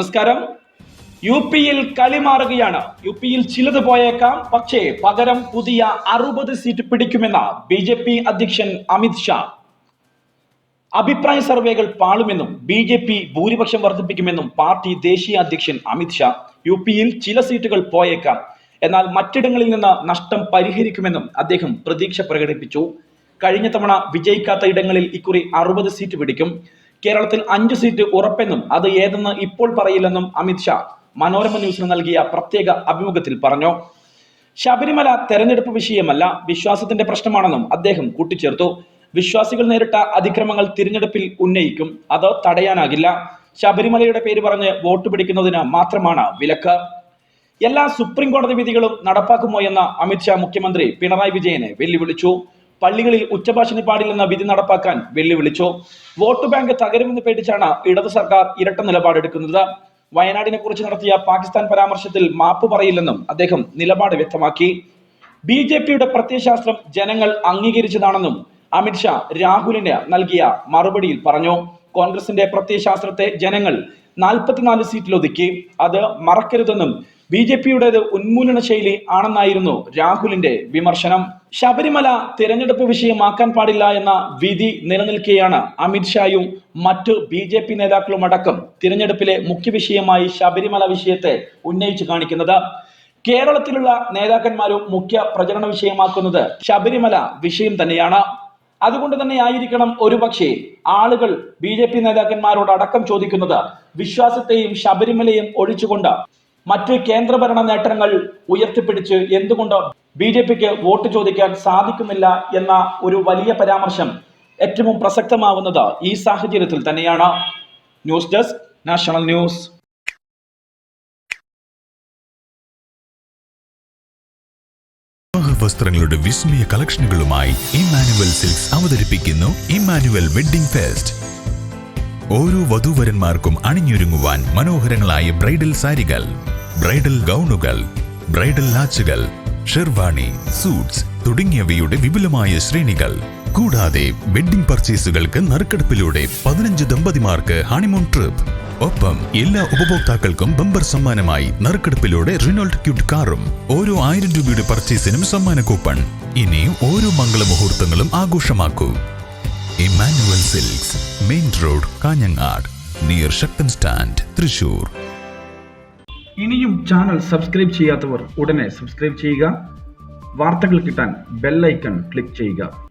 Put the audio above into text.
നമസ്കാരം. യു പിയിൽ കളി മാറുകയാണ് യു പിയിൽ ചിലത് പോയേക്കാം. പക്ഷേ പകരം പുതിയ അറുപത് സീറ്റ് പിടിക്കുമെന്ന ബി ജെ പി അധ്യക്ഷൻ അമിത് ഷാ. അഭിപ്രായ സർവേകൾ പാളുമെന്നും ബി ജെ പി ഭൂരിപക്ഷം വർദ്ധിപ്പിക്കുമെന്നും പാർട്ടി ദേശീയ അധ്യക്ഷൻ അമിത് ഷാ യു പിയിൽ ചില സീറ്റുകൾ പോയേക്കാം. എന്നാൽ മറ്റിടങ്ങളിൽ നിന്ന് നഷ്ടം പരിഹരിക്കുമെന്നും അദ്ദേഹം പ്രതീക്ഷ പ്രകടിപ്പിച്ചു. കഴിഞ്ഞ തവണ വിജയിക്കാത്ത ഇടങ്ങളിൽ ഇക്കുറി അറുപത് സീറ്റ് പിടിക്കും. കേരളത്തിൽ അഞ്ച് സീറ്റ് ഉറപ്പെന്നും അത് ഏതെന്ന് ഇപ്പോൾ പറയില്ലെന്നും അമിത് ഷാ മനോരമ ന്യൂസിന് നൽകിയ പ്രത്യേക അഭിമുഖത്തിൽ പറഞ്ഞു. ശബരിമല തെരഞ്ഞെടുപ്പ് വിഷയമല്ല വിശ്വാസത്തിന്റെ പ്രശ്നമാണെന്നും അദ്ദേഹം കൂട്ടിച്ചേർത്തു. വിശ്വാസികൾ നേരിട്ട അതിക്രമങ്ങൾ തിരഞ്ഞെടുപ്പിൽ ഉന്നയിക്കും അത് തടയാനാകില്ല. ശബരിമലയുടെ പേര് പറഞ്ഞ് വോട്ട് പിടിക്കുന്നതിന് മാത്രമാണ് വിലക്ക്. എല്ലാ സുപ്രീം കോടതി വിധികളും നടപ്പാക്കുമോ എന്ന അമിത്ഷാ മുഖ്യമന്ത്രി പിണറായി വിജയനെ വെല്ലുവിളിച്ചു. പള്ളികളിൽ ഉച്ചഭാഷണി പാടില്ലെന്ന വിധി നടപ്പാക്കാൻ വെല്ലുവിളിച്ചു. വോട്ട് ബാങ്ക് തകരുമെന്ന് പേടിച്ചാണ് ഇടത് സർക്കാർ ഇരട്ട നിലപാടെടുക്കുന്നത് വയനാടിനെ കുറിച്ച് നടത്തിയ പാകിസ്ഥാൻ പരാമർശത്തിൽ മാപ്പ് പറയില്ലെന്നും അദ്ദേഹം നിലപാട് വ്യക്തമാക്കി. ബി ജെ പിയുടെ പ്രത്യയശാസ്ത്രം ജനങ്ങൾ അംഗീകരിച്ചതാണെന്നും അമിത്ഷാ രാഹുലിന് നൽകിയ മറുപടിയിൽ പറഞ്ഞു. കോൺഗ്രസിന്റെ പ്രത്യയശാസ്ത്രത്തെ ജനങ്ങൾ നാൽപ്പത്തിനാല് സീറ്റിൽ ഒതുക്കി അത് മറക്കരുതെന്നും ബി ജെ പിയുടേത് ഉന്മൂലന ശൈലി ആണെന്നായിരുന്നു രാഹുലിന്റെ വിമർശനം. ശബരിമല തിരഞ്ഞെടുപ്പ് വിഷയമാക്കാൻ പാടില്ല എന്ന വിധി നിലനിൽക്കെയാണ് അമിത്ഷായും മറ്റു ബി ജെ പി നേതാക്കളും അടക്കം തിരഞ്ഞെടുപ്പിലെ മുഖ്യ വിഷയമായി ശബരിമല വിഷയത്തെ ഉന്നയിച്ചു കാണിക്കുന്നത്. കേരളത്തിലുള്ള നേതാക്കന്മാരും മുഖ്യ പ്രചരണ വിഷയമാക്കുന്നത് ശബരിമല വിഷയം തന്നെയാണ്. അതുകൊണ്ട് തന്നെ ആയിരിക്കണം ഒരുപക്ഷെ ആളുകൾ ബി ജെ പി നേതാക്കന്മാരോട് അടക്കം ചോദിക്കുന്നത് വിശ്വാസത്തെയും ശബരിമലയും ഒഴിച്ചുകൊണ്ട് മറ്റ് കേന്ദ്രഭരണ നേട്ടങ്ങൾ ഉയർത്തിപ്പിടിച്ച് എന്തുകൊണ്ട് ബി ജെ പിക്ക് വോട്ട് ചോദിക്കാൻ സാധിക്കുന്നില്ല എന്ന ഒരു വലിയ പരാമർശം ഏറ്റവും പ്രസക്തമാവുന്നത് ഈ സാഹചര്യത്തിൽ തന്നെയാണ്. News desk national news. ഓരോ വധൂവരന്മാർക്കും അണിഞ്ഞൊരുങ്ങുവാൻ മനോഹരങ്ങളായ ബ്രൈഡൽ സാരികൾ ബ്രൈഡൽ ഗൗണുകൾ ബ്രൈഡൽ ലാച്ചുകൾ ഷെർവാണി സൂട്ട്സ് തുടങ്ങിയവയുടെ വിപുലമായ ശ്രേണികൾ. കൂടാതെ വെഡ്ഡിംഗ് പർച്ചേസുകൾക്ക് നറുക്കെടുപ്പിലൂടെ പതിനഞ്ച് ദമ്പതിമാർക്ക് ഹണിമൂൺ ട്രിപ്പ്. ഒപ്പം എല്ലാ ഉപഭോക്താക്കൾക്കും ബമ്പർ സമ്മാനമായി നറുക്കെടുപ്പിലൂടെ റിനോൾട്ട് ക്യൂട്ട് കാറും ഓരോ ആയിരം രൂപയുടെ പർച്ചേസിനും സമ്മാന കൂപ്പൺ. ഇനി ഓരോ മംഗളമുഹൂർത്തങ്ങളും ആഘോഷമാക്കൂ. Emmanuel Silks main road Kanhangad near Sakthan stand Thrissur ഇനിയും ചാനൽ സബ്സ്ക്രൈബ് ചെയ്യാത്തവർ ഉടനെ സബ്സ്ക്രൈബ് ചെയ്യുക. വാർത്തകൾ കിട്ടാൻ ബെല്ലൈക്കൺ ക്ലിക്ക് ചെയ്യുക.